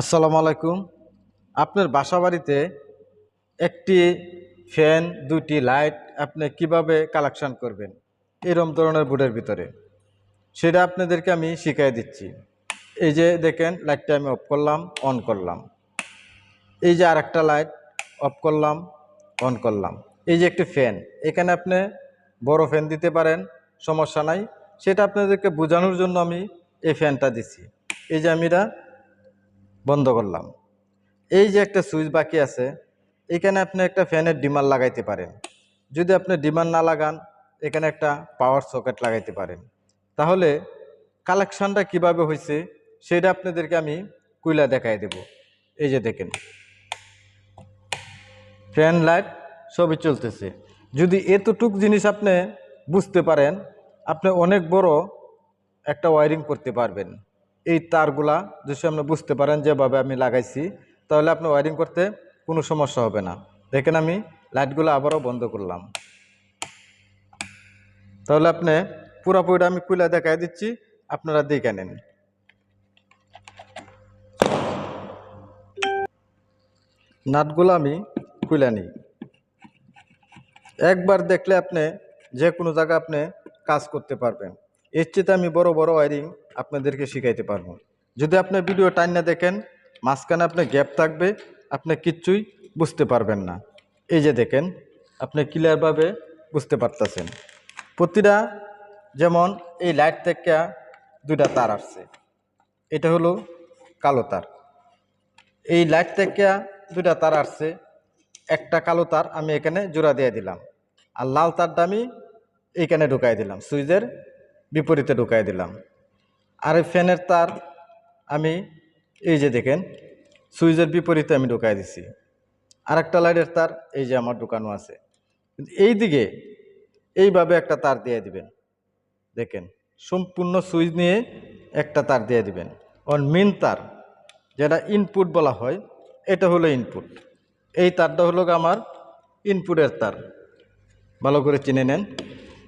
আসসালামু আলাইকুম। আপনার বাসা বাড়িতে একটি ফ্যান দুটি লাইট আপনি কীভাবে কালেকশন করবেন? এরম ধরনের বোর্ডের ভিতরে। সেটা আপনাদেরকে আমি শিখিয়ে দিচ্ছি। এই যে দেখেন, লাইটটা আমি অফ করলাম, অন করলাম। এই যে আরেকটা লাইট অফ করলাম, অন করলাম। এই যে একটি ফ্যান, এখানে আপনি বড় ফ্যান দিতে পারেন, সমস্যা নাই। সেটা আপনাদেরকে বোঝানোর জন্য আমি এই ফ্যানটা দিছি। এই যে আমি এটা বন্ধ করলাম। এই যে একটা সুইচ বাকি আছে, এখানে আপনি একটা ফ্যানের ডিমার লাগাইতে পারেন। যদি আপনি ডিমার না লাগান, এখানে একটা পাওয়ার সকেট লাগাইতে পারেন। তাহলে কালেকশানটা কীভাবে হয়েছে সেটা আপনাদেরকে আমি কুইলা দেখাই দেব। এই যে দেখেন। ফ্যান, লাইট সবই চলতেছে। যদি এতটুক জিনিস আপনি বুঝতে পারেন, আপনি অনেক বড় একটা ওয়ারিং করতে পারবেন। এই তারগুলা যদি আপনি বুঝতে পারেন যেভাবে আমি লাগাইছি, তাহলে আপনি ওয়ারিং করতে কোনো সমস্যা হবে না। দেখেন আমি লাইটগুলো আবারও বন্ধ করলাম। তাহলে আপনি পুরোপুরিটা আমি কুইলা দেখাই দিচ্ছি, আপনারা দেখে নেন। নাটগুলো আমি খুলে নিই। একবার দেখলে আপনি যে কোনো জায়গায় আপনি কাজ করতে পারবেন। এর চেয়ে আমি বড় বড় ওয়ারিং আপনাদেরকে শিখাইতে পারব। যদি আপনি ভিডিও টাইম না দেখেন, মাঝখানে আপনার গ্যাপ থাকবে, আপনি কিচ্ছুই বুঝতে পারবেন না। এই যে দেখেন, আপনি ক্লিয়ারভাবে বুঝতে পারতেছেন। প্রতিটা যেমন এই লাইট থেকে দুইটা তার আসছে। এটা হলো কালো তার। এই লাইট থেকে দুইটা তার আসছে, একটা কালো তার আমি এখানে জোড়া দিয়ে দিলাম। আর লাল তারটা আমি এইখানে ঢুকাই দিলাম, সুইচের বিপরীতে ঢুকাই দিলাম। আর এই ফ্যানের তার আমি এই যে দেখেন, সুইচের বিপরীতে আমি ঢুকাই দিছি। আর একটা লাইটের তার এই যে আমার ঢুকানো আছে। এই দিকে এইভাবে একটা তার দিয়ে দিবেন। দেখেন, সম্পূর্ণ সুইচ নিয়ে একটা তার দিয়ে দিবেন। অন মেন তার যেটা ইনপুট বলা হয়, এটা হলো ইনপুট এই তারটা হলো আমার ইনপুটের তার। ভালো করে চিনে নেন।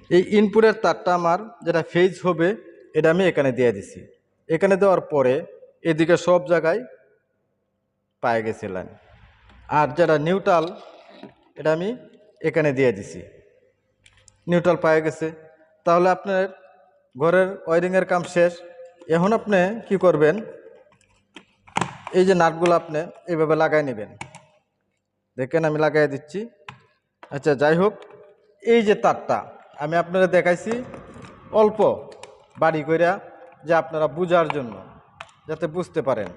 এই ইনপুটের তারটা আমার যেটা ফেজ হবে, এটা আমি এখানে দিয়ে দিছি। এখানে দেওয়ার পরে এদিকে সব জায়গায় পায়ে গেছিলেন আর যেটা নিউট্রাল এটা আমি এখানে দিয়ে দিছি। নিউট্রাল পায়ে গেছে। তাহলে আপনার ঘরের ওয়ারিংয়ের কাম শেষ। এখন আপনি কি করবেন? এই যে নাটগুলো আপনি এইভাবে লাগাই নেবেন। দেখেন আমি লাগাই দিচ্ছি। আচ্ছা যাই হোক, এই যে তারটা আমি আপনারা দেখাইছি, অল্প বাড়ি কইরা যে আপনারা বুঝার জন্য, যাতে বুঝতে পারেন।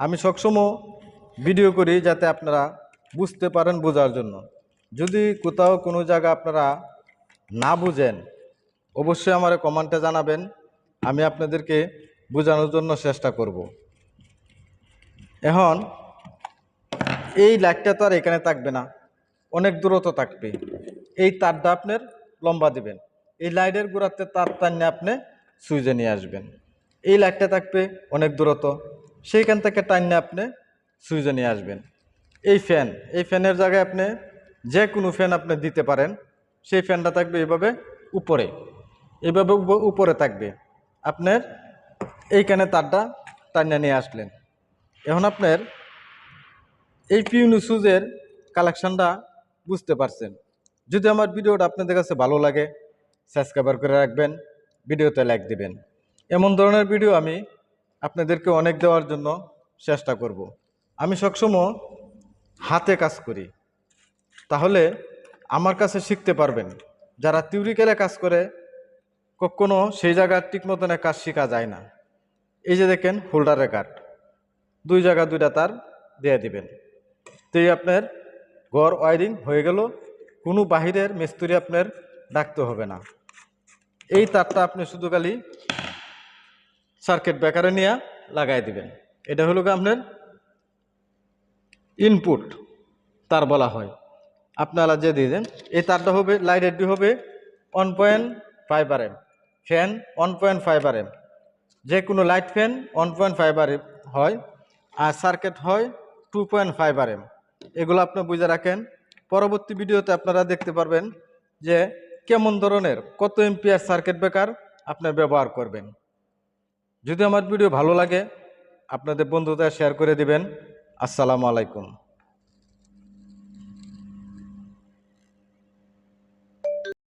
আমি সবসময় ভিডিও করি যাতে আপনারা বুঝতে পারেন বোঝার জন্য। যদি কোথাও কোনো জায়গা আপনারা না বুঝেন, অবশ্যই আমার কমেন্টে জানাবেন, আমি আপনাদেরকে বোঝানোর জন্য চেষ্টা করব। এখন, এই লাইটটা তো আর এখানে থাকবে না, অনেক দূরত্ব থাকবে। এই তারটা আপনার লম্বা দিবেন। এই লাইটের গোড়াতে তার টানিয়ে আপনি সুইচে নিয়ে আসবেন। এই লাইটটা থাকবে অনেক দূরত্ব। সেইখান থেকে টানিয়ে আপনি সুইচে নিয়ে আসবেন। এই ফ্যান, এই ফ্যানের জায়গায় আপনি যে কোনো ফ্যান আপনি দিতে পারেন। সেই ফ্যানটা থাকবে এভাবে উপরে। এভাবে উপরে থাকবে। আপনার এইখানে তারটা টানিয়ে নিয়ে আসলেন। এখন আপনার এই পিউনি সুজের কালেকশনটা বুঝতে পারছেন। যদি আমার ভিডিওটা আপনাদের কাছে ভালো লাগে সাবস্ক্রাইবার করে রাখবেন, ভিডিওতে লাইক দিবেন। এমন ধরনের ভিডিও আমি আপনাদেরকে অনেক দেওয়ার জন্য চেষ্টা করব। আমি সবসময় হাতে কাজ করি। তাহলে আমার কাছে শিখতে পারবেন, যারা থিওরিক্যালে কাজ করে, কখনো সেই জায়গার ঠিক মতনে কাজ শেখা যায় না। এই যে দেখেন, হোল্ডারের কাঠ দুই জায়গা দুইটা তার দিয়ে দিবেন। তো এই আপনার ঘর ওয়ারিং হয়ে গেল। কোনো বাহিরের মিস্ত্রি আপনার ডাকতে হবে না। এই তারটা আপনি শুধু খালি সার্কিট ব্রেকারে নিয়ে লাগাই দিবেন। এটা হলো আপনার ইনপুট তার বলা হয়। আপনারা যে দিয়ে দেন, এই তারটা হবে লাইটের ডি হবে one point five R M fan one point five R M যে কোনো light fan one point five R হয়, আর সার্কিট হয় two point five R M এগুলো আপনি বুঝে রাখেন। পরবর্তী ভিডিওতে আপনারা দেখতে পারবেন যে কেমন ধরনের, কত এমপিআর সার্কিট ব্রেকার আপনি ব্যবহার করবেন। যদি আমার ভিডিও ভালো লাগে, আপনাদের বন্ধুদের শেয়ার করে দিবেন। আসসালামু আলাইকুম।